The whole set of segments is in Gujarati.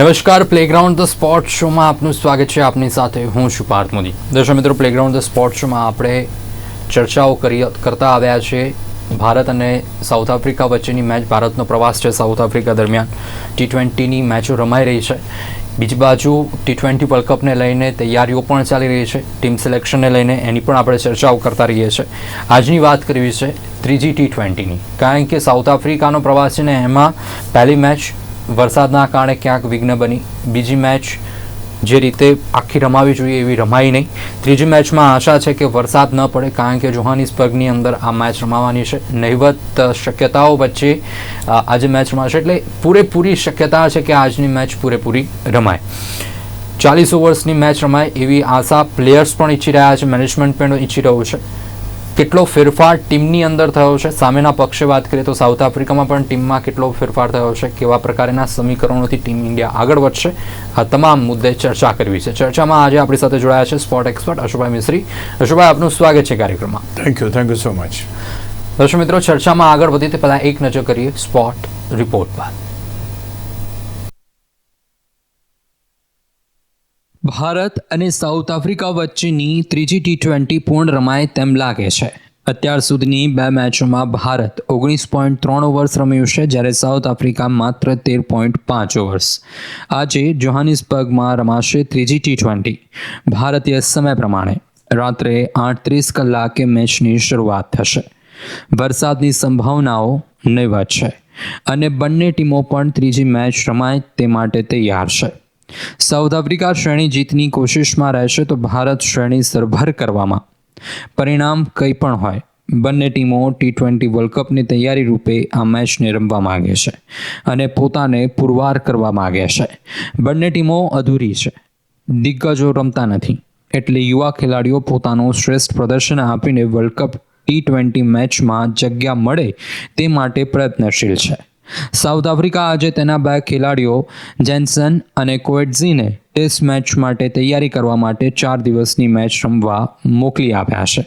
નમસ્કાર પ્લેગ્રાઉન્ડ ધ સ્પોર્ટ શોમાં આપનું સ્વાગત છે. આપની સાથે હું છું પાર્થ મોદી દર્શક મિત્રો પ્લેગ્રાઉન્ડ ધ સ્પોર્ટ શોમાં આપણે ચર્ચાઓ કરી, કરતા આવ્યા છે ભારત અને સાઉથ આફ્રિકા વચ્ચેની મેચ. ભારતનો પ્રવાસ છે સાઉથ આફ્રિકા દરમિયાન. ટી ટ્વેન્ટીની મેચો રમાઈ રહી છે. બીજી બાજુ ટી ટ્વેન્ટી વર્લ્ડ કપને લઈને તૈયારીઓ પણ ચાલી રહી છે. ટીમ સિલેક્શનને લઈને એની પણ આપણે ચર્ચાઓ કરતા રહીએ છીએ. આજની વાત કરવી છે ત્રીજી ટી ટ્વેન્ટીની કારણ કે સાઉથ આફ્રિકાનો પ્રવાસ છે ને, એમાં પહેલી મેચ વરસાદના કારણે ક્યાંક વિઘ્ન બની. બીજી મેચ જે રીતે આખી રમાવી જોઈએ એવી રમાઈ નહીં. ત્રીજી મેચમાં આશા છે કે વરસાદ ન પડે કારણ કે જોહાનિસબર્ગની અંદર આ મેચ રમાવાની છે નહિવત શક્યતાઓ વચ્ચે આજે મેચ રમાશે એટલે પૂરેપૂરી શક્યતા છે કે આજની મેચ પૂરેપૂરી રમાય. ચાલીસ ઓવર્સની મેચ રમાય એવી આશા પ્લેયર્સ પણ ઈચ્છી રહ્યા છે, મેનેજમેન્ટ પણ ઈચ્છી રહ્યું છે. કેટલો ફેરફાર ટીમની અંદર થયો છે? સામેના પક્ષે વાત કરીએ તો સાઉથ આફ્રિકામાં પણ ટીમમાં કેટલો ફેરફાર થયો છે? કેવા પ્રકારના સમીકરણોથી ટીમ ઇન્ડિયા આગળ વધશે? આ તમામ મુદ્દે ચર્ચા કરવી છે. ચર્ચામાં આજે આપણી સાથે જોડાયા છે સ્પોર્ટ એક્સપર્ટ અશુભાઈ મિશ્રી અશુભાઈ આપનું સ્વાગત છે કાર્યક્રમમાં. Thank you thank you so much દર્શક મિત્રો ચર્ચામાં આગળ વધી તે પહેલાં એક નજર કરીએ સ્પોટ રિપોર્ટ પર. ભારત અને સાઉથ આફ્રિકા વચ્ચેની ત્રીજી ટી ટ્વેન્ટી પૂર્ણ રમાય તેમ લાગે છે. અત્યાર સુધીની બે મેચોમાં ભારત ઓગણીસ પોઈન્ટ ત્રણ ઓવર્સ રમ્યું છે, જ્યારે સાઉથ આફ્રિકા માત્ર તેર પોઈન્ટ પાંચ ઓવર્સ આજે જોહાનિસબર્ગમાં રમાશે ત્રીજી ટી ટ્વેન્ટી ભારતીય સમય પ્રમાણે રાત્રે આઠત્રીસ કલાકે મેચની શરૂઆત થશે. વરસાદની સંભાવનાઓ નહીવત છે અને બંને ટીમો પણ ત્રીજી મેચ રમાય તે માટે તૈયાર છે. સાઉથ આફ્રિકા શ્રેણી જીતની કોશિશમાં રહેશે તો ભારત શ્રેણી સરભર કરવામાં. પરિણામ કંઈ પણ હોય, બંને ટીમો ટી ટ્વેન્ટી વર્લ્ડ કપની તૈયારી રૂપે આ મેચને રમવા માગે છે અને પોતાને પુરવાર કરવા માગે છે. બંને ટીમો અધૂરી છે, દિગ્ગજો રમતા નથી, એટલે યુવા ખેલાડીઓ પોતાનું શ્રેષ્ઠ પ્રદર્શન આપીને વર્લ્ડ કપ ટી ટ્વેન્ટી મેચમાં જગ્યા મળે તે માટે પ્રયત્નશીલ છે. સાઉથ આફ્રિકા આજે તેના બે ખેલાડીઓ, જેન્સન અને કોએટઝીને ટેસ્ટ મેચ માટે તૈયારી કરવા માટે ચાર દિવસની મેચ રમવા મોકલી આપ્યા છે.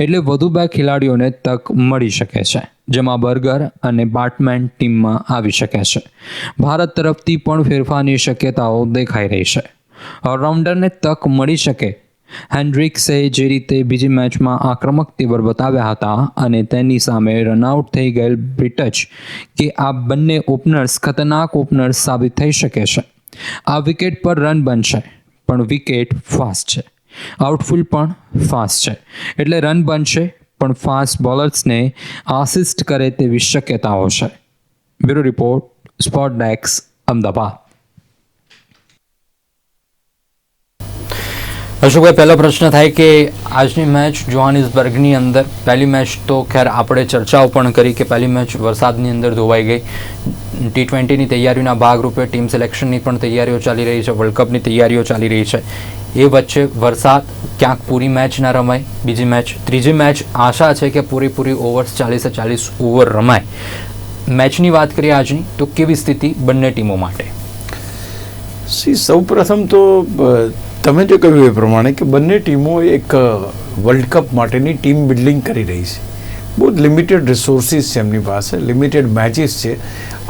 એટલે વધુ બે ખેલાડીઓને તક મળી શકે છે, જેમાં બર્ગર અને બાટમેન ટીમમાં આવી શકે છે. ભારત તરફથી પણ ફેરફારની શક્યતાઓ દેખાઈ રહી છે. ઓલરાઉન્ડરને તક મળી શકે હેન્ડ્રિક્સે જે રીતે બીજી મેચમાં આક્રમક તેવર બતાવ્યા હતા અને તેની સામે રનઆઉટ થઈ ગયેલ બ્રિટચ કે આ બંને ઓપનર્સ ખતરનાક ઓપનર્સ સાબિત થઈ શકે છે. આ વિકેટ પર રન બનશે, પણ વિકેટ ફાસ્ટ છે. આઉટફિલ્ડ પણ ફાસ્ટ છે. એટલે રન બનશે, પણ ફાસ્ટ બોલર્સને આસિસ્ટ કરે તેવી શક્યતાઓ છે. બ્યુરો રિપોર્ટ સ્પોટ ડેક્સ અમદાવાદ. અશોકભાઈ પહેલો પ્રશ્ન થાય કે આજની મેચ જોહાનિસબર્ગની અંદર, પહેલી મેચ તો ખેર આપણે ચર્ચાઓ પણ કરી કે પહેલી મેચ વરસાદની અંદર ધોવાઈ ગઈ. ટી ટ્વેન્ટીની તૈયારીઓના ભાગરૂપે ટીમ સિલેક્શનની પણ તૈયારીઓ ચાલી રહી છે વર્લ્ડ કપની તૈયારીઓ ચાલી રહી છે. એ વચ્ચે વરસાદ, ક્યાંક પૂરી મેચ ના રમાય, બીજી મેચ ત્રીજી મેચ આશા છે કે પૂરેપૂરી ઓવર્સ ચાલીસે ચાલીસ ઓવર રમાય. મેચની વાત કરીએ આજની, તો કેવી સ્થિતિ બંને ટીમો માટે? સી સૌ પ્રથમ તો તમે જે કહ્યું એ પ્રમાણે કે બંને ટીમો એક વર્લ્ડ કપ માટેની ટીમ બિલ્ડિંગ કરી રહી છે. બહુ જ લિમિટેડ રિસોર્સિસ છે એમની પાસે લિમિટેડ મેચિસ છે.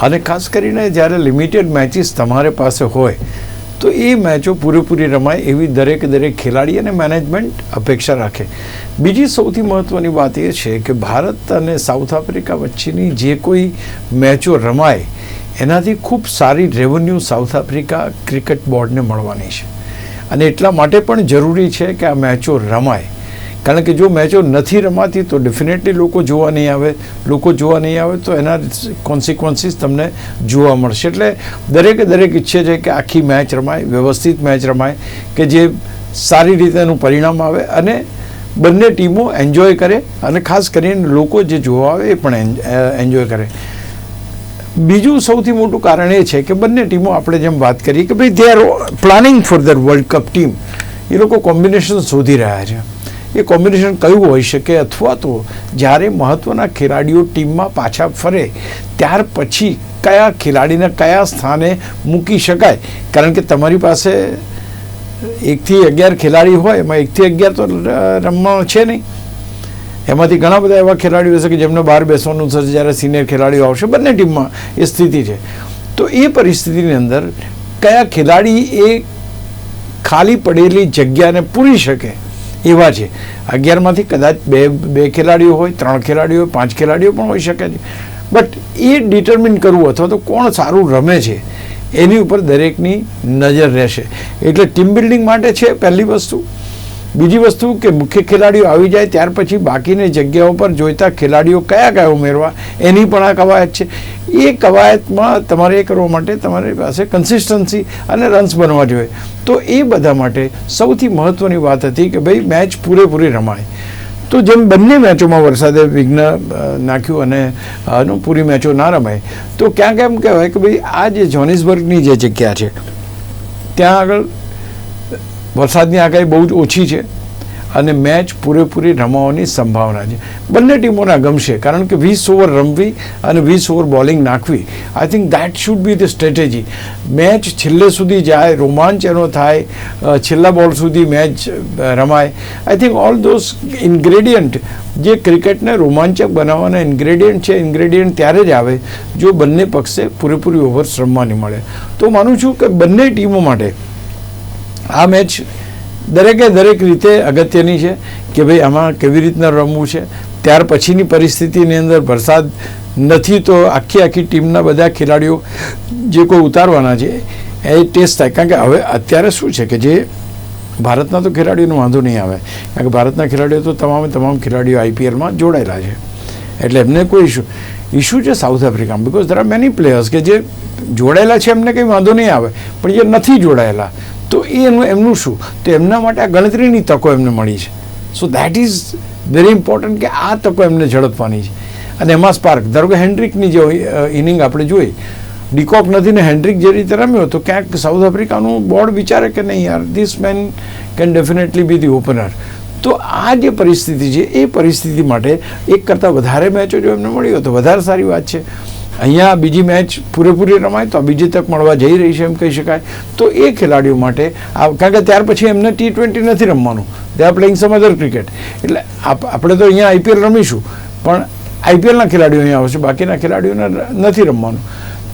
અને ખાસ કરીને જ્યારે લિમિટેડ મેચિસ તમારે પાસે હોય, તો એ મેચો પૂરેપૂરી રમાય એવી દરેક દરેક ખેલાડી અને મેનેજમેન્ટ અપેક્ષા રાખે. બીજી સૌથી મહત્ત્વની વાત એ છે કે ભારત અને સાઉથ આફ્રિકા વચ્ચેની જે કોઈ મેચો રમાય, એનાથી ખૂબ સારી રેવન્યુ સાઉથ આફ્રિકા ક્રિકેટ બોર્ડને મળવાની છે. અને એટલા માટે પણ જરૂરી છે કે આ મેચો રમાય. કારણ કે જો મેચો નથી રમાતી, તો ડેફિનેટલી લોકો જોવા નહીં આવે. લોકો જોવા નહીં આવે, તો એના કોન્સિક્વન્સીસ તમને જોવા મળશે. એટલે દરેકે દરેક ઈચ્છે છે કે આખી મેચ રમાય, વ્યવસ્થિત મેચ રમાય, કે જે સારી રીતે એનું પરિણામ આવે અને બંને ટીમો એન્જોય કરે અને ખાસ કરીને લોકો જે જોવા આવે એ પણ એન્જોય કરે. બીજું સૌથી મોટું કારણ એ છે કે બંને ટીમો આપણે જેમ વાત કરીએ કે ભાઈ they are planning for the world cup team એ લોકો કોમ્બિનેશન શોધી રહ્યા છે. એ કોમ્બિનેશન કયું હોઈ શકે અથવા તો જ્યારે મહત્ત્વના ખેલાડીઓ ટીમમાં પાછા ફરે, ત્યાર પછી કયા ખેલાડીને કયા સ્થાને મૂકી શકાય? કારણ કે તમારી પાસે એકથી અગિયાર ખેલાડી હોય, એમાં એકથી અગિયાર તો રમવાનો છે નહીં. એમાંથી ઘણા બધા એવા ખેલાડીઓ હશે કે જેમને બહાર બેસવાનું થશે જ્યારે સિનિયર ખેલાડીઓ આવશે, બંને ટીમમાં એ સ્થિતિ છે. તો એ પરિસ્થિતિની અંદર કયા ખેલાડી એ ખાલી પડેલી જગ્યાને પૂરી શકે એવા છે? અગિયારમાંથી કદાચ બે બે ખેલાડીઓ હોય, ત્રણ ખેલાડીઓ હોય, પાંચ ખેલાડીઓ પણ હોઈ શકે છે. બટ એ ડિટર્મિન કરવું અથવા તો કોણ સારું રમે છે, એની ઉપર દરેકની નજર રહેશે. એટલે ટીમ બિલ્ડિંગ માટે છે પહેલી વસ્તુ. બીજી વસ્તુ કે મુખ્ય ખેલાડીઓ આવી જાય ત્યાર પછી બાકીની જગ્યાઓ પર જોઈતા ખેલાડીઓ કયા કયા ઉમેરવા, એની પણ આ કવાયત છે. એ કવાયતમાં તમારે એ કરવા માટે તમારી પાસે કન્સિસ્ટન્સી અને રન્સ બનવા જોઈએ. તો એ બધા માટે સૌથી મહત્ત્વની વાત હતી કે ભાઈ મેચ પૂરેપૂરી રમાય. તો જેમ બંને મેચોમાં વરસાદે વિઘ્ન નાખ્યું અને પૂરી મેચો ના રમાય, તો ક્યાંક એમ કહેવાય કે ભાઈ આ જે જોનિસબર્ગની જે જગ્યા છે, ત્યાં આગળ વરસાદની આગાહી બહુ જ ઓછી છે અને મેચ પૂરેપૂરી રમાવાની સંભાવના છે. બંને ટીમોના ગમશે, કારણ કે વીસ ઓવર રમવી અને વીસ ઓવર બોલિંગ નાખવી I think that should be the strategy match છેલ્લે સુધી જાય, રોમાંચ એનો થાય છેલ્લા બોલ સુધી મેચ રમાય. I think all those ingredient જે ક્રિકેટને રોમાંચક બનાવવાના ઇન્ગ્રેડિયન્ટ છે ઇન્ગ્રેડિયન્ટ ત્યારે જ આવે જો બંને પક્ષે પૂરેપૂરી ઓવર્સ રમવાની મળે. તો માનું છું કે બંને ટીમો માટે આ મેચ દરેકે દરેક રીતે અગત્યની છે કે ભાઈ આમાં કેવી રીતના રમવું છે. ત્યાર પછીની પરિસ્થિતિની અંદર વરસાદ નથી તો આખી આખી ટીમના બધા ખેલાડીઓ જે કોઈ ઉતારવાના છે, એ ટેસ્ટ થાય. કારણ કે હવે અત્યારે શું છે કે જે ભારતના તો ખેલાડીઓનો વાંધો નહીં આવે. કારણ કે ભારતના ખેલાડીઓ તો તમામે તમામ ખેલાડીઓ આઈપીએલમાં જોડાયેલા છે. એટલે એમને કોઈ ઇશ્યુ ઇશ્યુ છે સાઉથ આફ્રિકામાં. Because there are many players કે જે જોડાયેલા છે, એમને કંઈ વાંધો નહીં આવે. પણ જે નથી જોડાયેલા. તો એ એનું એમનું શું? તો એમના માટે આ ગણતરીની તકો એમને મળી છે. So that is very important કે આ તકો એમને ઝડપવાની છે. અને એમાં સ્પાર્ક ધારો કે હેન્ડ્રિકની જે ઇનિંગ આપણે જોઈ, ડીકોક નથી ને હેન્ડ્રિક જે રીતે રમ્યો તો ક્યાંક સાઉથ આફ્રિકાનું બોર્ડ વિચારે કે નહીં યાર this man can definitely be the opener તો આ જે પરિસ્થિતિ છે, એ પરિસ્થિતિ માટે એક કરતાં વધારે મેચો જો એમને મળી હોય તો વધારે સારી વાત છે. અહીંયા બીજી મેચ પૂરેપૂરી રમાય તો બીજી તક મળવા જઈ રહી છે એમ કહી શકાય. તો એ ખેલાડીઓ માટે આ કારણ કે ત્યાર પછી એમને ટી ટ્વેન્ટી નથી રમવાનું. They are playing some other cricket એટલે આપ- આપણે તો અહીંયા આઈપીએલ રમીશું, પણ આઈપીએલના ખેલાડીઓ અહીંયા આવશે, બાકીના ખેલાડીઓને નથી રમવાનું.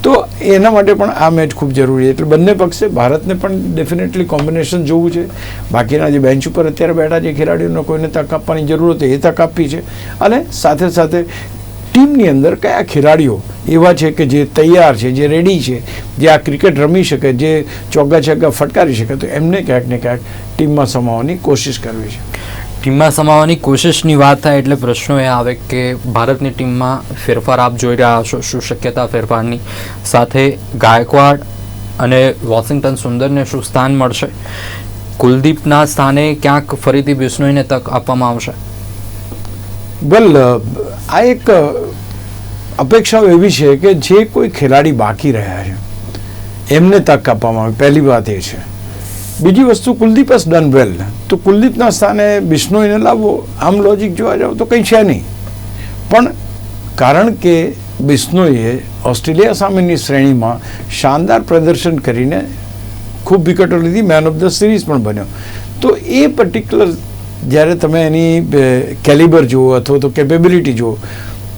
તો એના માટે પણ આ મેચ ખૂબ જરૂરી છે. એટલે બંને પક્ષે ભારતને પણ ડેફિનેટલી કોમ્બિનેશન જોવું છે. બાકીના જે બેન્ચ ઉપર અત્યારે બેઠા જે ખેલાડીઓને કોઈને તક આપવાની જરૂર હતી એ તક આપવી છે. અને સાથે સાથે ટીમની અંદર કયા ખેલાડીઓ એવા છે કે જે તૈયાર છે, જે રેડી છે, જે આ ક્રિકેટ રમી શકે, જે ચોગ્ગા છગ્ગા ફટકારી શકે, તો એમને ક્યાંક ને ક્યાંક ટીમમાં સમાવવાની કોશિશ કરવી છે. ટીમમાં સમાવવાની કોશિશની વાત થાય એટલે પ્રશ્નો એ આવે કે ભારતની ટીમમાં ફેરફાર આપ જોઈ રહ્યા છો શું શક્યતા ફેરફારની? સાથે ગાયકવાડ અને વોશિંગ્ટન સુંદરને શું સ્થાન મળશે? કુલદીપના સ્થાને ક્યાંક ફરીથી બિશ્નોઈને તક આપવામાં આવશે? વેલ આ એક અપેક્ષાઓ એવી છે કે જે કોઈ ખેલાડી બાકી રહ્યા છે, એમને તક આપવામાં આવે. પહેલી વાત એ છે. બીજી વસ્તુ, કુલદીપ હસ ડન વેલ. તો કુલદીપના સ્થાને બિશ્નોઈને લાવવો, આમ લોજિક જોવા જાવ તો કંઈ છે નહીં. પણ કારણ કે બિશ્નોઈએ ઓસ્ટ્રેલિયા સામેની શ્રેણીમાં શાનદાર પ્રદર્શન કરીને ખૂબ વિકેટો લીધી મેન ઓફ ધ સિરીઝ પણ બન્યો. તો એ પર્ટિક્યુલર જ્યારે તમે એની કેલિબર જુઓ અથવા તો કેપેબિલિટી જુઓ,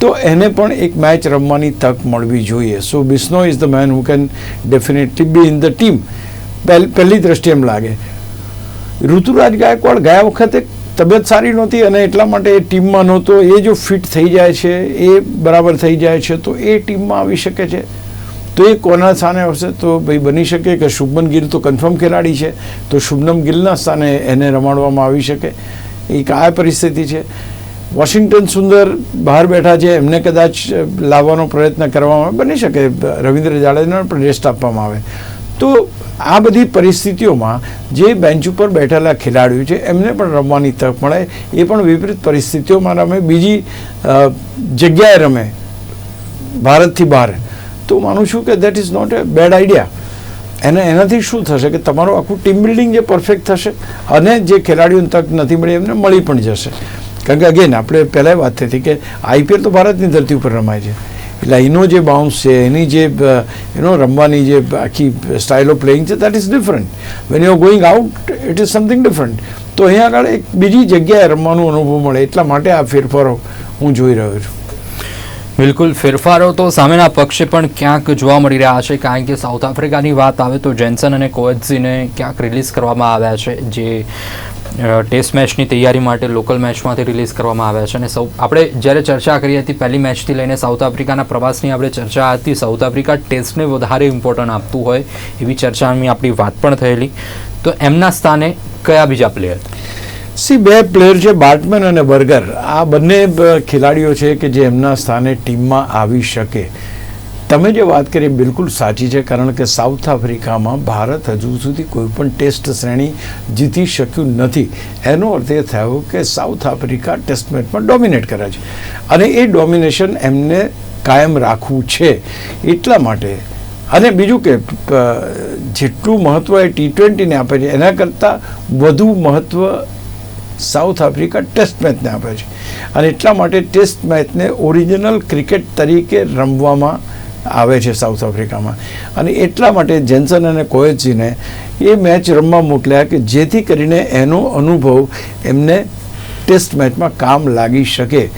તો એને પણ એક મેચ રમવાની તક મળવી જોઈએ. So Bishnoi is the man who can definitely be in the team પહેલી દ્રષ્ટિએ એમ લાગે. ઋતુરાજ ગાયકવાડ ગયા વખતે તબિયત સારી નહોતી અને એટલા માટે એ ટીમમાં નહોતો. એ જો ફિટ થઈ જાય છે, એ બરાબર થઈ જાય છે, તો એ ટીમમાં આવી શકે છે? તો એ કોના સ્થાને આવશે તો ભાઈ બની શકે કે શુભમન ગિલ તો કન્ફર્મ ખેલાડી છે. તો શુભનમ ગિલના સ્થાને એને રમાડવામાં આવી શકે. એક આ પરિસ્થિતિ છે. વોશિંગ્ટન સુંદર બહાર બેઠા છે. એમને કદાચ લાવવાનો પ્રયત્ન કરવામાં બની શકે. રવિન્દ્ર જાડેજાને પણ રેસ્ટ આપવામાં આવે. તો આ બધી પરિસ્થિતિઓમાં જે બેન્ચ ઉપર બેઠેલા ખેલાડીઓ છે, એમને પણ રમવાની તક મળે. એ પણ વિપરીત પરિસ્થિતિઓમાં રમે. બીજી જગ્યાએ રમે. ભારતથી બહાર. તો માનું છું કે that is not a bad idea એને એનાથી શું થશે કે તમારું આખું ટીમ બિલ્ડિંગ જે પરફેક્ટ થશે અને જે ખેલાડીઓને તક નથી મળી એમને મળી પણ જશે. કારણ કે અગેન આપણે પહેલાં વાત થઈ હતી કે આઈપીએલ તો ભારતની ધરતી ઉપર રમાય છે. એટલે એનો જે બાઉન્સ છે, એની જે એનો રમવાની જે આખી સ્ટાઇલ ઓફ પ્લેઇંગ છે that is different when you going out it is something different તો અહીંયા આગળ એક બીજી જગ્યાએ રમવાનો અનુભવ મળે એટલા માટે આ ફેરફારો હું જોઈ રહ્યો છું. બિલકુલ, ફેરફારો તો સામેના પક્ષે પણ ક્યાંક જોવા મળી રહ્યા છે. કારણ કે સાઉથ આફ્રિકાની વાત આવે તો જેન્સન અને કોએટ્સીને ક્યાંક રિલીઝ કરવામાં આવ્યા છે. જે ટેસ્ટ મેચની તૈયારી માટે લોકલ મેચમાંથી રિલીઝ કરવામાં આવ્યા છે. અને સૌ, આપણે જ્યારે ચર્ચા કરી હતી પહેલી મેચથી લઈને સાઉથ આફ્રિકાના પ્રવાસની આપણે ચર્ચા હતી સાઉથ આફ્રિકા ટેસ્ટને વધારે ઇમ્પોર્ટન્ટ આપતું હોય એવી ચર્ચાની આપણી વાત પણ થયેલી. તો એમના સ્થાને કયા બીજા પ્લેયર સી બે પ્લેયર છે બાટમેન અને બર્ગર આ બંને ખેલાડીઓ છે કે જે એમના સ્થાને ટીમમાં આવી શકે. તમે જે વાત કરી બિલકુલ સાચી છે, કારણ કે સાઉથ આફ્રિકામાં ભારત હજુ સુધી કોઈ પણ ટેસ્ટ શ્રેણી જીતી શક્યું નથી. એનો અર્થ એ થયો કે સાઉથ આફ્રિકા ટેસ્ટ મેચમાં ડોમિનેટ કરે છે. અને એ ડોમિનેશન એમને કાયમ રાખવું છે. એટલા માટે, અને બીજું કે જેટલું મહત્ત્વ એ ટી ટ્વેન્ટીને આપે છે, એના કરતાં વધુ મહત્ત્વ સાઉથ આફ્રિકા ટેસ્ટ મેચને આપે છે. અને એટલા માટે ટેસ્ટ મેચને ઓરિજિનલ ક્રિકેટ તરીકે રમવામાં આવે છે સાઉથ આફ્રિકામાં. અને એટલા માટે જેન્સન અને કોએચીને એ મેચ રમવા મોકલ્યા કે જેથી કરીને એનો અનુભવ એમને ટેસ્ટ મેચમાં કામ લાગી શકે.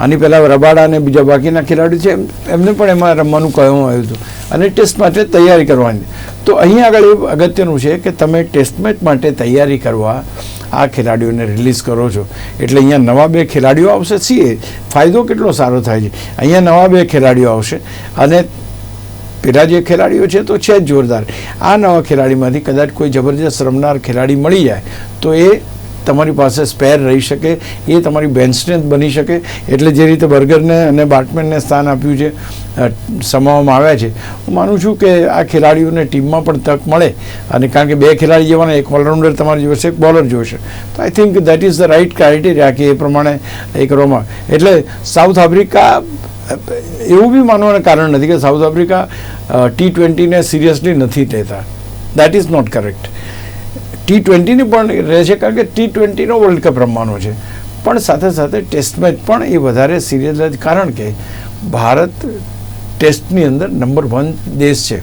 આની પહેલાં રબાડા અને બીજા બાકીના ખેલાડીઓ છે, એમ- એમને પણ એમાં રમવાનું કહેવામાં આવ્યું હતું. અને ટેસ્ટ માટે તૈયારી કરવાની. તો અહીં આગળ એ અગત્યનું છે કે તમે ટેસ્ટ મેચ માટે તૈયારી કરવા આ ખેલાડીઓને રિલીઝ કરો છો. એટલે અહીંયા નવા બે ખેલાડીઓ આવશે. સી ફાયદો કેટલો સારો થાય છે? અહીંયા નવા બે ખેલાડીઓ આવશે અને પેલા જે ખેલાડીઓ છે તો છે જ જોરદાર. આ નવા ખેલાડીમાંથી કદાચ કોઈ જબરજસ્ત રમનાર ખેલાડી મળી જાય તો એ તમારી પાસે સ્પેર રહી શકે, એ તમારી બેન સ્ટ્રેન્થ બની શકે. એટલે જે રીતે બર્ગરને અને બાટમેનને સ્થાન આપ્યું છે સમાવવામાં આવ્યા છે. હું માનું છું કે આ ખેલાડીઓને ટીમમાં પણ તક મળે. અને કારણ કે બે ખેલાડી જેવાના, એક ઓલરાઉન્ડર તમારે જોશે એક બોલર જોઈશે તો I think that is the right criteria કે એ પ્રમાણે એ કરવામાં એટલે સાઉથ આફ્રિકા એવું બી માનવાનું કારણ નથી કે સાઉથ આફ્રિકા ટી ટ્વેન્ટીને સિરિયસલી નથી લેતા. That is not correct T ટ્વેન્ટીની પણ રહે છે, કારણ કે ટી ટ્વેન્ટીનો વર્લ્ડ કપ રમવાનો છે. પણ સાથે સાથે ટેસ્ટ મેચ પણ એ વધારે સિરિયસ છે કારણ કે ભારત ટેસ્ટની અંદર નંબર વન દેશ છે.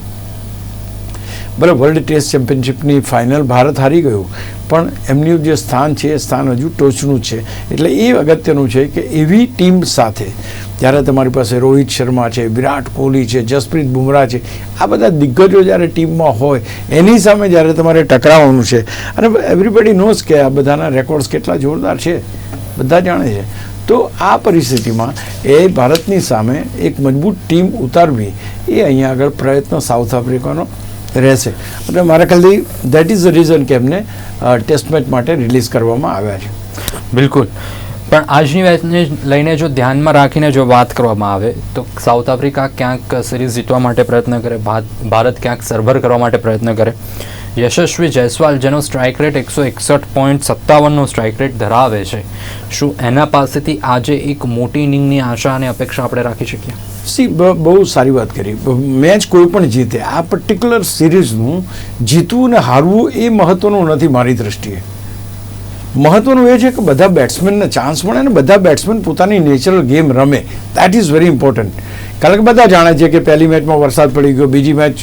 બરાબર વર્લ્ડ ટેસ્ટ ચેમ્પિયનશિપની ફાઇનલ ભારત હારી ગયું પણ એમનું જે સ્થાન છે, એ સ્થાન હજુ ટોચનું છે. એટલે એ અગત્યનું છે કે એવી ટીમ સાથે, જ્યારે તમારી પાસે રોહિત શર્મા છે, વિરાટ કોહલી છે, જસપ્રીત બુમરાહ છે, આ બધા દિગ્ગજો જ્યારે ટીમમાં હોય, એની સામે જ્યારે તમારે ટકરાવવાનું છે. અને એવરીબડી નોઝ કે આ બધાના રેકોર્ડ્સ કેટલા જોરદાર છે. બધા જાણે છે. તો આ પરિસ્થિતિમાં એ ભારતની સામે એક મજબૂત ટીમ ઉતારવી, એ અહીંયા આગળ પ્રયત્ન સાઉથ આફ્રિકાનો રહેશે. અને મારા ખ્યાલથી દેટ ઇઝ ધ રીઝન કે એમને ટેસ્ટ મેચ માટે રિલીઝ કરવામાં આવ્યા છે. બિલકુલ. પણ આજની મેચને લઈને જો ધ્યાનમાં રાખીને જો વાત કરવામાં આવે, તો સાઉથ આફ્રિકા ક્યાંક સિરીઝ જીતવા માટે પ્રયત્ન કરે ભારત ક્યાંક સરભર કરવા માટે પ્રયત્ન કરે. યશસ્વી જયસ્વાલ, જેનો સ્ટ્રાઇક રેટ એકસો એકસઠ પોઈન્ટ સત્તાવનનો સ્ટ્રાઇક રેટ ધરાવે છે. શું એના પાસેથી આજે એક મોટી ઇનિંગની આશા અને અપેક્ષા આપણે રાખી શકીએ? સી બહુ સારી વાત કરી. મેચ કોઈ પણ જીતે, આ પર્ટિક્યુલર સિરીઝનું જીતવું ને હારવું એ મહત્વનું નથી મારી દ્રષ્ટિએ. મહત્વનું એ છે કે બધા બેટ્સમેનને ચાન્સ મળે અને બધા બેટ્સમેન પોતાની નેચરલ ગેમ રમે. દેટ ઇઝ વેરી ઇમ્પોર્ટન્ટ કારણ કે બધા જાણે છે કે પહેલી મેચમાં વરસાદ પડી ગયો, બીજી મેચ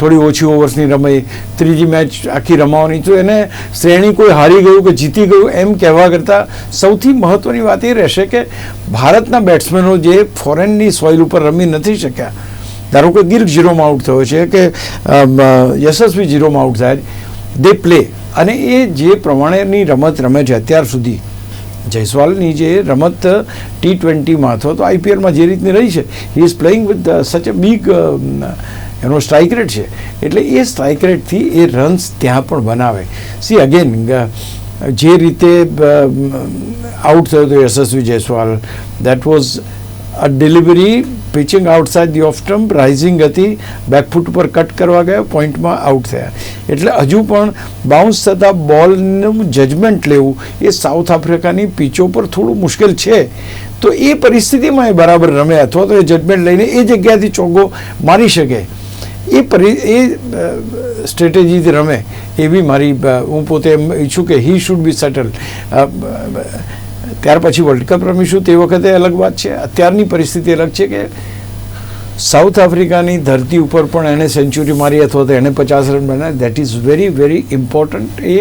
થોડી ઓછી ઓવર્સની રમાઈ. ત્રીજી મેચ આખી રમાવાની તો એને શ્રેણી કોઈ હારી ગયું કે જીતી ગયું એમ કહેવા કરતાં સૌથી મહત્ત્વની વાત એ રહેશે કે ભારતના બેટ્સમેનો જે ફોરેનની સોઇલ ઉપર રમી નથી શક્યા. ધારો કે ગીર્ક ઝીરોમાં આઉટ થયો છે કે યશસ્વી ઝીરોમાં આઉટ થાય. They play. અને એ જે પ્રમાણેની રમત રમે છે અત્યાર સુધી, જયસ્વાલની જે રમત ટી ટ્વેન્ટીમાં અથવા તો આઈપીએલમાં જે રીતની રહી છે હી is playing with such a big એનો સ્ટ્રાઇક રેટ છે. એટલે એ સ્ટ્રાઇક રેટથી એ રન્સ ત્યાં પણ બનાવે. સી અગેન જે રીતે આઉટ થયો હતો Yashasvi Jaiswal that was a delivery pitching outside the off stump rising હતી બેકફૂટ ઉપર કટ કરવા ગયા પોઈન્ટમાં આઉટ થયા. એટલે હજુ પણ બાઉન્સ થતાં બોલનું જજમેન્ટ લેવું એ સાઉથ આફ્રિકાની પીચો પર થોડું મુશ્કેલ છે. તો એ પરિસ્થિતિમાં એ બરાબર રમે અથવા તો એ જજમેન્ટ લઈને એ જગ્યાથી ચોગ્ગો મારી શકે. એ પરી, એ સ્ટ્રેટેજીથી રમે એવી મારી હું પોતે એમ ઈચ્છું કે હી શુડ બી સેટલ ત્યાર પછી વર્લ્ડ કપ રમીશું તે વખતે અલગ વાત છે. અત્યારની પરિસ્થિતિ અલગ છે કે સાઉથ આફ્રિકાની ધરતી ઉપર પણ એણે સેન્ચુરી મારી અથવા તો એણે પચાસ રન બનાવ્યા. That is very very important એ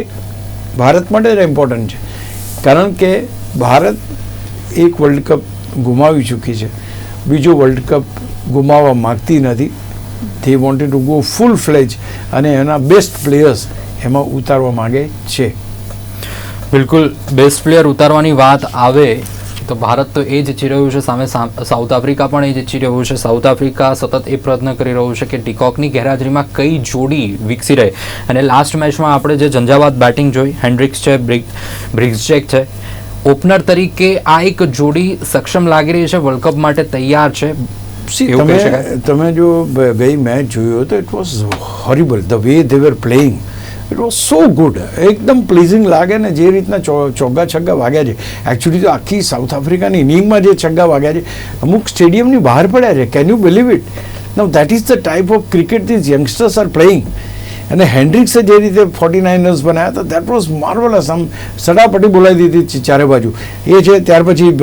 ભારત માટે જ ઇમ્પોર્ટન્ટ છે. કારણ કે ભારત એક વર્લ્ડ કપ ગુમાવી ચૂકી છે. બીજો વર્લ્ડ કપ ગુમાવવા માગતી નથી. તે wanted to go full fledge અને એના બેસ્ટ પ્લેયર્સ એમાં ઉતારવા માગે છે. બિલકુલ બેસ્ટ પ્લેયર ઉતારવાની વાત આવે તો ભારત તો એ જ ઈચ્છી રહ્યું છે, સામે સાઉથ આફ્રિકા પણ એ જ ઈચ્છી રહ્યું છે. સાઉથ આફ્રિકા સતત એ પ્રયત્ન કરી રહ્યું છે કે ટીકોકની ગેરહાજરીમાં કઈ જોડી વિકસી રહે. અને લાસ્ટ મેચમાં આપણે જે ઝંઝાવાત બેટિંગ જોઈ હેન્ડ્રિક્સ છે બ્રિક બ્રિક્સજેક છે. ઓપનર તરીકે આ એક જોડી સક્ષમ લાગી રહી છે વર્લ્ડ કપ માટે તૈયાર છે. તમે તમે જો બે- મેચ જોયો તો it was horrible the way they were playing it was so good એકદમ પ્લીઝિંગ લાગે ને જે રીતના ચોગ્ગા છગ્ગા વાગ્યા છે. એકચ્યુઅલી તો આખી સાઉથ આફ્રિકાની ઇનિંગમાં જે છગ્ગા વાગ્યા છે અમુક સ્ટેડિયમની બહાર પડ્યા છે. Can you believe it no that is the type of cricket these youngsters are playing અને હેન્ડ્રિક્સે જે રીતે ફોર્ટી નાઇન રન્સ બનાવ્યા હતા દેટ વોઝ માર્વલસ આમ સડાપટી બોલાવી દીધી ચારે બાજુ. એ છે, ત્યાર પછી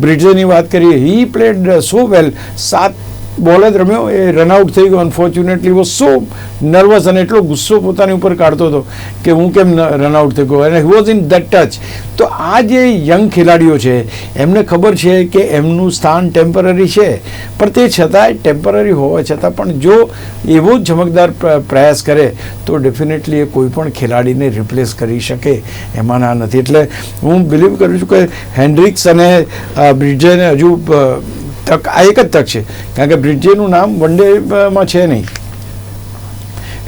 બ્રિડ્ઝની વાત કરીએ હી પ્લેડ સો વેલ સાત બોલ જ રમ્યો. એ રનઆઉટ થઈ ગયો. અનફોર્ચ્યુનેટલી વોઝ સો નર્વસ અને એટલો ગુસ્સો પોતાની ઉપર કાઢતો હતો કે હું કેમ રનઆઉટ થઈ ગયો. અને he was in that touch તો આ જે યંગ ખેલાડીઓ છે, એમને ખબર છે કે એમનું સ્થાન ટેમ્પરરી છે. પણ તે છતાંય ટેમ્પરરી હોવા છતાં પણ જો એવો જ ચમકદાર પ્ર- પ્રયાસ કરે, તો ડેફિનેટલી એ કોઈ પણ ખેલાડીને રિપ્લેસ કરી શકે એમાં ના નથી. એટલે હું બિલીવ કરું છું કે હેન્ડ્રિક્સ અને બ્રિજેને હજુ તક આ એક જ તક છે. કારણ કે બ્રિટજેનું નામ વન ડેમાં છે નહીં.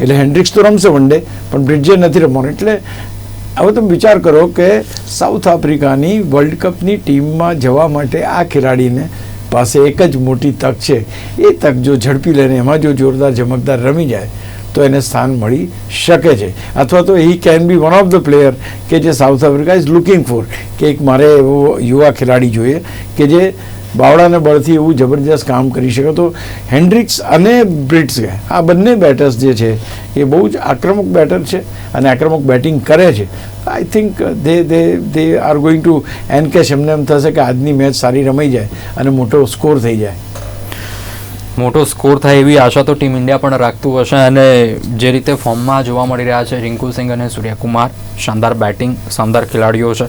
એટલે હેન્ડ્રિક્સ તો રમશે વન ડે પણ બ્રિટજે નથી રમવાનું. એટલે હવે તમે વિચાર કરો કે સાઉથ આફ્રિકાની વર્લ્ડ કપની ટીમમાં જવા માટે આ ખેલાડીને પાસે એક જ મોટી તક છે. એ તક જો ઝડપી લઈને એમાં જો જોરદાર ચમકદાર રમી જાય, તો એને સ્થાન મળી શકે છે. અથવા તો he can be one of the player કે જે South Africa is looking for કે એક મારે એવો યુવા ખેલાડી જોઈએ કે જે બાવડાને બળથી એવું જબરજસ્ત કામ કરી શકે. તો હેન્ડ્રિક્સ અને બ્રિટ્સ આ બંને બેટર્સ જે છે, એ બહુ જ આક્રમક બેટર છે અને આક્રમક બેટિંગ કરે છે. I think they they they are going to encash એમને એમ થશે કે આજની મેચ સારી રમાઈ જાય અને મોટો સ્કોર થઈ જાય. મોટો સ્કોર થાય એવી આશા તો ટીમ ઇન્ડિયા પણ રાખતું હશે અને જે રીતે ફોર્મમાં જોવા મળી રહ્યા છે રિંકુ સિંઘ અને સૂર્યકુમાર, શાનદાર બેટિંગ શાનદાર ખેલાડીઓ છે.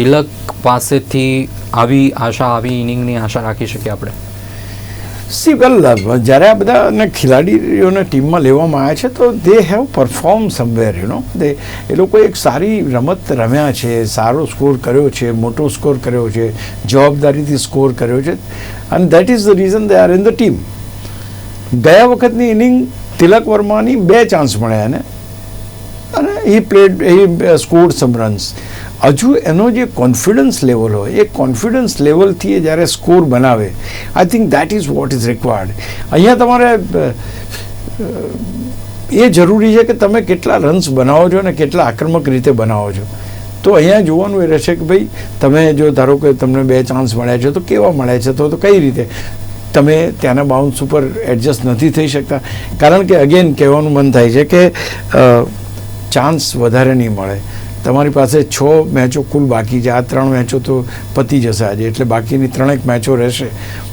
તિલક પાસેથી આવી આશા, આવી ઇનિંગની આશા રાખી શકીએ આપણે? સી વેલ જ્યારે આ બધાને ખેલાડીઓને ટીમમાં લેવામાં આવ્યા છે, તો they have perform somewhere you know they એ લોકો એક સારી રમત રમ્યા છે, સારો સ્કોર કર્યો છે, મોટો સ્કોર કર્યો છે, જવાબદારીથી સ્કોર કર્યો છે. અને that is the reason they are in the team ગયા વખતની ઇનિંગ તિલક વર્માની બે ચાન્સ મળ્યા એને. અને he played he scored some runs હજુ એનો જે કોન્ફિડન્સ લેવલ હોય, એ કોન્ફિડન્સ લેવલથી એ જ્યારે સ્કોર બનાવે I think that is what is required અહીંયા તમારે એ જરૂરી છે કે તમે કેટલા રન્સ બનાવો છો અને કેટલા આક્રમક રીતે બનાવો છો. તો અહીંયા જોવાનું એ રહેશે કે ભાઈ, તમે જો ધારો કે તમને બે ચાન્સ મળ્યા છે, તો કેવા મળ્યા છે, તો તો કઈ રીતે? તમે ત્યાંના બાઉન્સ ઉપર એડજસ્ટ નથી થઈ શકતા. કારણ કે અગેન કહેવાનું મન થાય છે કે ચાન્સ વધારે નહીં મળે. તમારી પાસે છ મેચો કુલ બાકી છે. આ ત્રણ મેચો તો પતી જશે આજે, એટલે બાકીની ત્રણેક મેચો રહેશે.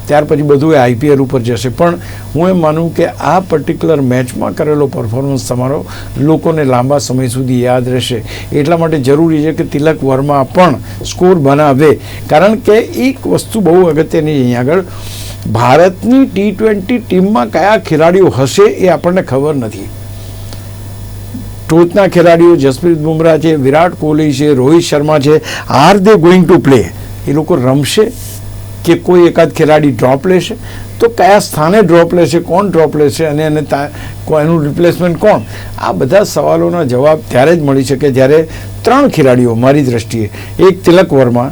ત્યાર પછી બધું એ આઈપીએલ ઉપર જશે. પણ હું એમ માનું કે આ પર્ટિક્યુલર મેચમાં કરેલો પરફોર્મન્સ તમારો લોકોને લાંબા સમય સુધી યાદ રહેશે. એટલા માટે જરૂરી છે કે તિલક વર્મા પણ સ્કોર બનાવે. કારણ કે એક વસ્તુ બહુ અગત્યની અહીંયા આગળ. ભારતની ટી ટ્વેન્ટી ટીમમાં કયા ખેલાડીઓ હશે એ આપણને ખબર નથી. ટોચના ખેલાડીઓ જસપ્રીત બુમરાહ છે, વિરાટ કોહલી છે, રોહિત શર્મા છે. Are they going to play? એ લોકો રમશે કે કોઈ એકાદ ખેલાડી ડ્રોપ લેશે? તો કયા સ્થાને ડ્રોપ લેશે, કોણ ડ્રોપ લેશે અને એને એનું રિપ્લેસમેન્ટ કોણ? આ બધા સવાલોના જવાબ ત્યારે જ મળી શકે જ્યારે ત્રણ ખેલાડીઓ, મારી દ્રષ્ટિએ, એક તિલક વર્મા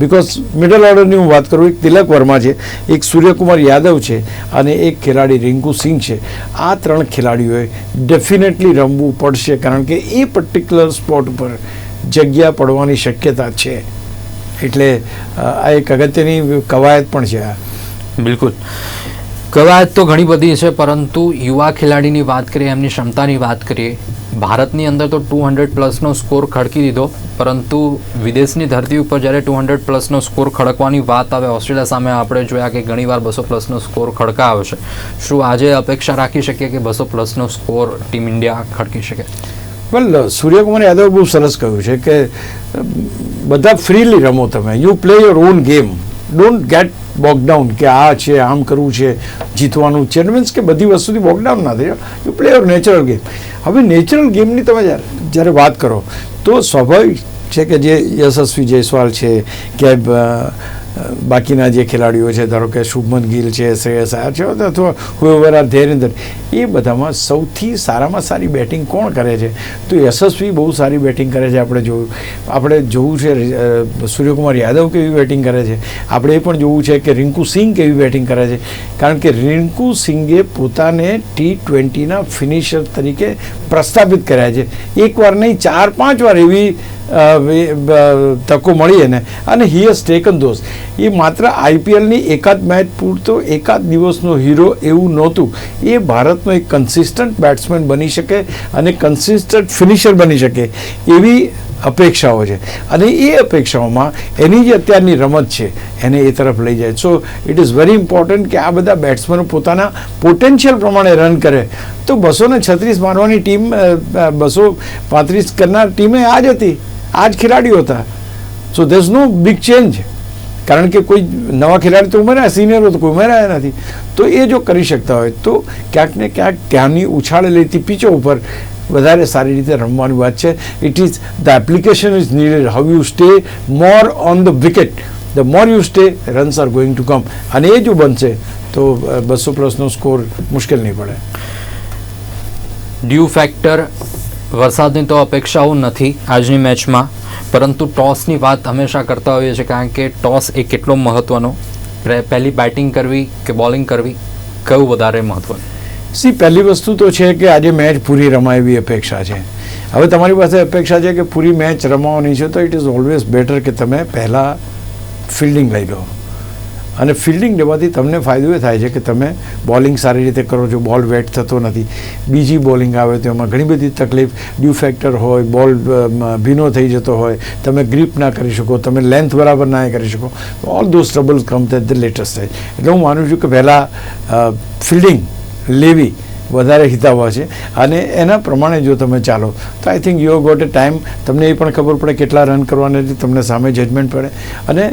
બિકોઝ મિડલ ઓર્ડરની હું વાત કરું, એક તિલક વર્મા છે, એક સૂર્યકુમાર યાદવ છે અને એક ખેલાડી રિંકુ સિંહ છે. આ ત્રણ ખેલાડીઓએ ડેફિનેટલી રમવું પડશે કારણ કે એ પર્ટિક્યુલર સ્પોટ ઉપર જગ્યા પડવાની શક્યતા છે. એટલે આ એક અગત્યની કવાયત પણ છે આ. બિલકુલ. કવાયત તો ઘણી બધી છે પરંતુ યુવા ખેલાડીની વાત કરીએ, એમની ક્ષમતાની વાત કરીએ, ભારતની અંદર તો ટુ હંડ્રેડ પ્લસનો સ્કોર ખડકી દીધો, પરંતુ વિદેશની ધરતી ઉપર જ્યારે ટુ હંડ્રેડ પ્લસનો સ્કોર ખડકવાની વાત આવે, ઓસ્ટ્રેલિયા સામે આપણે જોયા કે ઘણીવાર બસો પ્લસનો સ્કોર ખડકાયો છે. શું આજે અપેક્ષા રાખી શકીએ કે બસો પ્લસનો સ્કોર ટીમ ઇન્ડિયા ખડકી શકે? વેલ સૂર્યકુમાર યાદવ બહુ સરસ કહ્યું છે કે બધા ફ્રીલી રમો તમે. You play your own game don't get bogged down કે આ છે, આમ કરવું છે, જીતવાનું છે. મીન્સ કે બધી વસ્તુથી બોકડાઉન ના થઈ you play your natural game હવે નેચરલ ગેમની તમે જ્યારે વાત કરો, તો સ્વાભાવિક છે કે જે યશસ્વી જયસ્વાલ છે, કે બાકીના જે ખેલાડીઓ છે, ધારો કે શુભમન ગિલ છે, શ્રેયસ આયર છે, અથવા હુએવર આર ધેર ઇન એ બધામાં સૌથી સારામાં સારી બેટિંગ કોણ કરે છે? તો યશસ્વી બહુ સારી બેટિંગ કરે છે, આપણે જોયું. આપણે જોવું છે સૂર્યકુમાર યાદવ કેવી બેટિંગ કરે છે? આપણે એ પણ જોવું છે કે રિંકુ સિંહ કેવી બેટિંગ કરે છે. કારણ કે રિંકુ સિંઘે પોતાને ટી ટ્વેન્ટીના ફિનિશર તરીકે પ્રસ્થાપિત કર્યા છે. એકવાર નહીં, ચાર પાંચ વાર એવી તકો મળી એને. અને હી હેઝ ટેકન દોઝ એ માત્ર આઈપીએલની એકાદ મેચ પૂરતો એકાદ દિવસનો હીરો એવું નહોતું. એ ભારતનો એક કન્સિસ્ટન્ટ બેટ્સમેન બની શકે અને કન્સિસ્ટન્ટ ફિનિશર બની શકે એવી અપેક્ષાઓ છે. અને એ અપેક્ષાઓમાં એની જે અત્યારની રમત છે. એને એ તરફ લઈ જાય. So it is very important કે આ બધા બેટ્સમેનો પોતાના પોટેન્શિયલ પ્રમાણે રન કરે. તો બસો છત્રીસ મારવાની ટીમ બસો પાંત્રીસ કરનાર ટીમે આ જ હતી. આ જ ખેલાડીઓ હતા. So there no big change કારણ કે કોઈ નવા ખેલાડી તો ઉમેરાયા સિનિયરો તો કોઈ ઉમેરાયા નથી. તો એ જો કરી શકતા હોય, તો ક્યાંક ને ક્યાંક ત્યાંની ઉછાળે લેતી પીચો ઉપર વધારે સારી રીતે રમવાની વાત છે. It is the application is needed how you stay more on the wicket the more you stay runs are going to come અને એ જો બનશે, તો બસો પ્લસનો સ્કોર મુશ્કેલ નહીં પડે. ડ્યુ ફેક્ટર વરસાદની તો અપેક્ષાઓ નથી આજની મેચમાં, પરંતુ ટોસની વાત હંમેશા કરતા હોઈએ છીએ, કારણ કે ટોસ એ કેટલો મહત્વનો. પહેલી બેટિંગ કરવી કે બોલિંગ કરવી? કયું વધારે મહત્વનું? સી, પહેલી વસ્તુ તો છે કે આજે મેચ પૂરી રમાય એવી અપેક્ષા છે. હવે તમારી પાસે અપેક્ષા છે કે પૂરી મેચ રમાવાની છે, તો ઇટ ઇઝ ઓલવેઝ બેટર કે તમે પહેલાં ફિલ્ડિંગ લઈ લો. અને ફિલ્ડિંગ લેવાથી તમને ફાયદો એ થાય છે કે તમે બોલિંગ સારી રીતે કરો છો બોલ વેટ થતો નથી. બીજી બોલિંગ આવે તો એમાં ઘણી બધી તકલીફ ડ્યુ ફેક્ટર હોય બોલ ભીનો થઈ જતો હોય, તમે ગ્રીપ ના કરી શકો, તમે લેન્થ બરાબર ના કરી શકો. All those troubles come at the latest થાય એટલે હું માનું છું કે પહેલાં ફિલ્ડિંગ લેવી વધારે હિતાવહ છે. અને એના પ્રમાણે જો તમે ચાલો, તો I think you got a time તમને એ પણ ખબર પડે કેટલા રન કરવાના તમને સામે જજમેન્ટ પડે. અને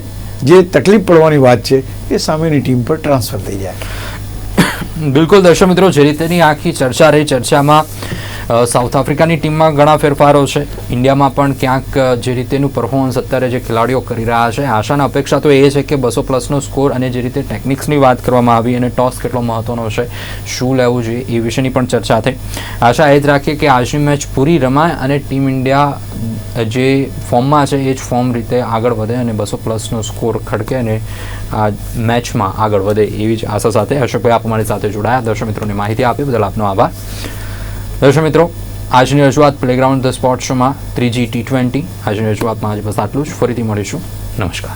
જે તકલીફ પડવાની વાત છે, એ સામેની ટીમ પર ટ્રાન્સફર થઈ જાય. બિલકુલ દર્શક મિત્રો, જે રીતેની આખી ચર્ચા રહી, ચર્ચામાં સાઉથ આફ્રિકાની ટીમમાં ઘણા ફેરફારો છે. ઇન્ડિયામાં પણ ક્યાંક જે રીતેનું પરફોર્મન્સ અત્યારે જે ખેલાડીઓ કરી રહ્યા છે, આશાના અપેક્ષા તો એ છે કે બસો પ્લસનો સ્કોર અને જે રીતે ટેકનિક્સની વાત કરવામાં આવી અને ટોસ કેટલો મહત્વનો છે, શું લેવું જોઈએ એ વિશેની પણ ચર્ચા થઈ. આશા એ જ રાખીએ કે આજની મેચ પૂરી રમાય અને ટીમ ઇન્ડિયા જે ફોર્મમાં છે, એ જ ફોર્મ રીતે આગળ વધે અને બસો પ્લસનો સ્કોર ખડકે અને આ મેચમાં આગળ વધે એવી જ આશા સાથે અશોકભાઈ આપ અમારી સાથે જોડાયા. દર્શક મિત્રોની માહિતી આપી બદલ આપનો આભાર. દર્શક મિત્રો, આજની રજૂઆત પ્લેગ્રાઉન્ડ ધ સ્પોર્ટ શોમાં ત્રીજી ટી ટ્વેન્ટી આજની રજૂઆતમાં આજે બસ આટલું જ. ફરીથી મળીશું. નમસ્કાર.